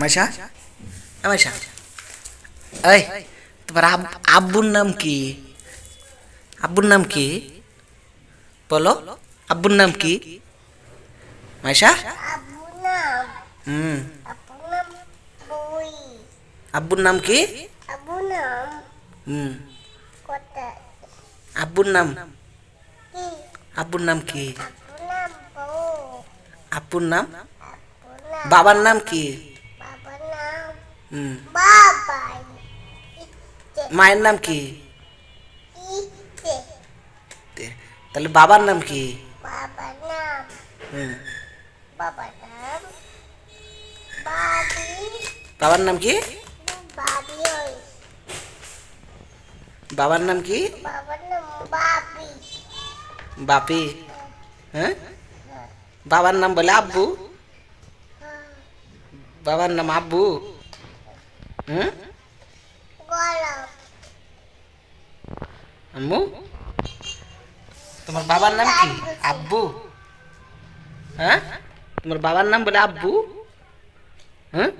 মাইশা? মাইশা। এই, তোমার আব্বুর নাম কি? আব্বুর নাম কি? বলো, আব্বুর নাম কি? মাইশা? হুম। আব্বুর নাম কি? হুম। আব্বুর নাম? আব্বুর নাম কি? আব্বুর নাম? বাবার নাম কি? বাবার নাম হুম। বাবাই। মায়ের নাম কি? তাহলে বাবার নাম কি? বাবার নাম। হুম। বাবার নাম বাবি। বাবার নাম কি? বাবি বাবার নাম কি? বাবার নাম বাবি। বাপি। হ্যাঁ? বাবার নাম বলে আব্বু। বাবার নাম আব্বু। আম্মু? তোমার বাবার নাম কি? আব্বু। হ্যাঁ? তোমার বাবার নাম বলে আব্বু। হ্যাঁ